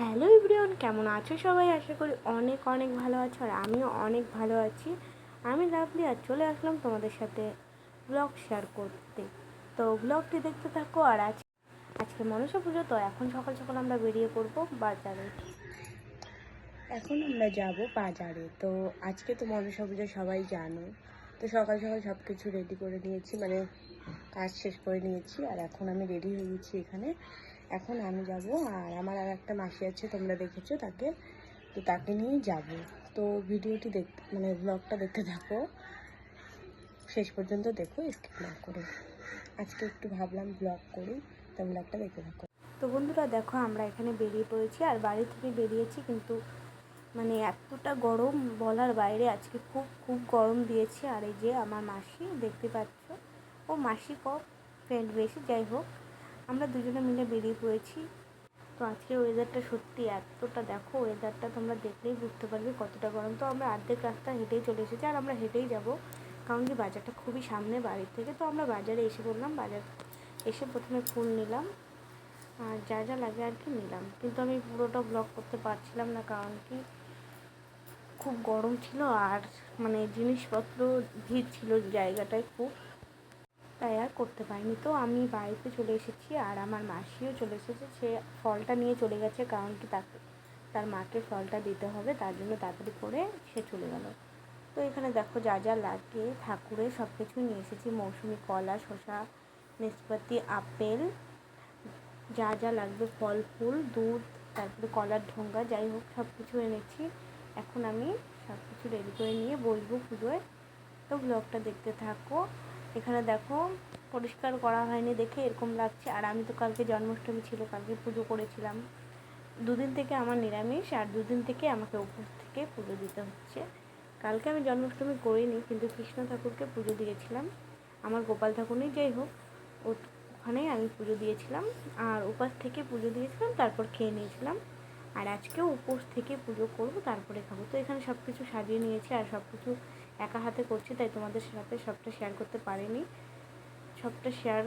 Hello everyone, কেমন আছো সবাই? আশা করি অনেক অনেক ভালো আছো আর আমিও অনেক ভালো আছি। আমি লাভলি আর চলে আসলাম তোমাদের সাথে ব্লগ শেয়ার করতে। তো ব্লগটি দেখতে থাকো আর আজ, আজকে মনসা পুজো, তো এখন সকাল সকাল আমরা বেরিয়ে পড়ব বাজারে। এখন আমরা যাব বাজারে। তো আজকে তো মনসা পুজো, সবাই জানো। তো সকাল সকাল সব কিছু রেডি করে নিয়েছি মানে কাজ শেষ করে নিয়েছি আর এখন আমি রেডি হয়ে গেছি এখানে। এখন আমি যাব, আর আমার আর একটা মাসি আছে, তোমরা দেখেছ তাকে, তো তাকে নিয়েই যাব। তো ভিডিওটি দেখ মানে ব্লগটা দেখতে থাকো, শেষ পর্যন্ত দেখো স্কিপ না করে। আজকে একটু ভাবলাম ব্লগ করি, তো ব্লগটা দেখতে থাকো। তো বন্ধুরা, দেখো, আমরা এখানে বেরিয়ে পড়েছি, আর বাড়ি থেকে বেরিয়েছি, কিন্তু মানে এতটা গরম বলার বাইরে আজকে খুব খুব গরম দিয়েছে। আর এই যে আমার মাসি, দেখতে পাচ্ছ? ও মাসি কম ফ্রেন্ড বেশি, যাই হোক। আমরা দুজনে মিলে বেরিয়ে পড়েছি। তো আজকে ওয়েদারটা সত্যি এতটা দেখো ওয়েদারটা তোমরা দেখলেই বুঝতে পারবে কতটা গরম। তো আমরা অর্ধেক রাস্তা হেঁটেই চলে এসেছি আর আমরা হেঁটেই যাব। কারণ কি বাজারটা খুবই সামনে বাড়ির থেকে, তো আমরা বাজারে এসে পড়লাম। বাজার এসে প্রথমে ফুল নিলাম আর যা যা লাগে আর কি নিলাম। কিন্তু আমি পুরোটা ব্লগ করতে পারছিলাম না কারণ কি খুব গরম ছিল আর মানে জিনিসপত্র ভিড় ছিল জায়গাটায় খুব। তাই আর করতে পারিনি। তো আমি বাড়িতে চলে এসেছি আর আমার মাসিও চলে এসেছে। সে ফলটা নিয়ে চলে গেছে কারণ কি তাকে, তার মাকে ফলটা দিতে হবে, তার জন্য তাড়াতাড়ি করে সে চলে গেল। তো এখানে দেখো যা যা লাগে ঠাকুরের সব কিছু নিয়ে এসেছি। মৌসুমি কলা, শসা, নেসপাতি, আপেল, যা যা লাগবে, ফল, ফুল, দুধ, তারপরে কলার ঢোঙ্গা, যাই হোক সব কিছু এনেছি। এখন আমি সব কিছু রেডি করে নিয়ে বসবো পুজোয়। তো ব্লগটা দেখতে থাকো। এখানে দেখো পরিষ্কার করা হয়নি দেখে এরকম লাগছে। আর আমি তো কালকে জন্মাষ্টমী ছিল, কালকে পুজো করেছিলাম। দুদিন থেকে আমার নিরামিষ আর দুদিন থেকে আমাকে উপোস থেকে পুজো দিতে হচ্ছে। কালকে আমি জন্মাষ্টমী করিনি, কিন্তু কৃষ্ণ ঠাকুরকে পুজো দিয়েছিলাম। আমার গোপাল ঠাকুরই যাই হোক ওখানেই আমি পুজো দিয়েছিলাম। আর উপাস থেকে পুজো দিয়েছিলাম, তারপর খেয়ে নিয়েছিলাম। আর আজকেও উপোস থেকে পুজো করব, তারপরে খাব। তো এখানে সব কিছু সাজিয়ে নিয়েছি আর সব কিছু একা হাতে করছি, তাই তোমাদের সাথে সবটা শেয়ার করতে পারিনি। সবটা শেয়ার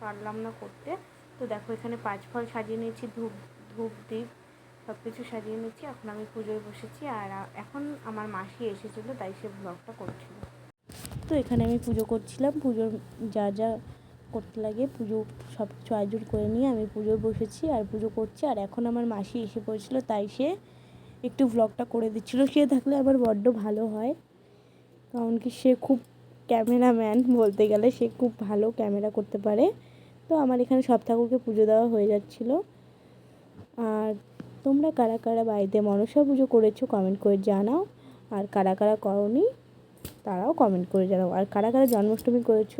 পারলাম না করতে। তো দেখো, এখানে পাঁচ ফল সাজিয়ে নিয়েছি, ধূপ ধূপ দ্বীপ সব কিছু সাজিয়ে নিয়েছি। এখন আমি পুজোয় বসেছি, আর এখন আমার মাসি এসেছিল, তাই সে ব্লগটা করছিল। তো এখানে আমি পুজো করছিলাম, পুজোর যা যা করতে লাগে, পুজো সব কিছু আয়োজন করে নিয়ে আমি পুজোয় বসেছি, আর পুজো করছি। আর এখন আমার মাসি এসে পড়েছিল, তাই সে একটু ভ্লগটা করে দিচ্ছিল। সে থাকলে আবার বড্ড ভালো হয়। কারণ কি সে খুব ক্যামেরাম্যান বলতে গেলে, সে খুব ভালো ক্যামেরা করতে পারে। তো আমার এখানে সব ঠাকুরকে পুজো দেওয়া হয়ে যাচ্ছিল। আর তোমরা কারা কারা বাড়িতে মনসা পুজো করেছ কমেন্ট করে জানাও। আর কারা কারা করনি, তারাও কমেন্ট করে জানাও। আর কারা কারা জন্মাষ্টমী করেছ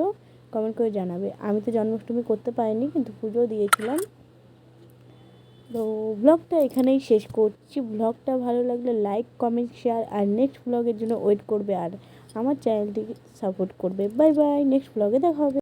কমেন্ট করে জানাবে। আমি তো জন্মাষ্টমী করতে পারিনি, কিন্তু পুজো দিয়েছিলাম। তো ব্লগটা এখানেই শেষ করছি। ব্লগটা ভালো লাগলে লাইক কমেন্ট শেয়ার আর নেক্সট ব্লগের জন্য ওয়েট করবে আর আমার চ্যানেলটিকে সাপোর্ট করবে। বাই বাই নেক্সট ব্লগে দেখা হবে।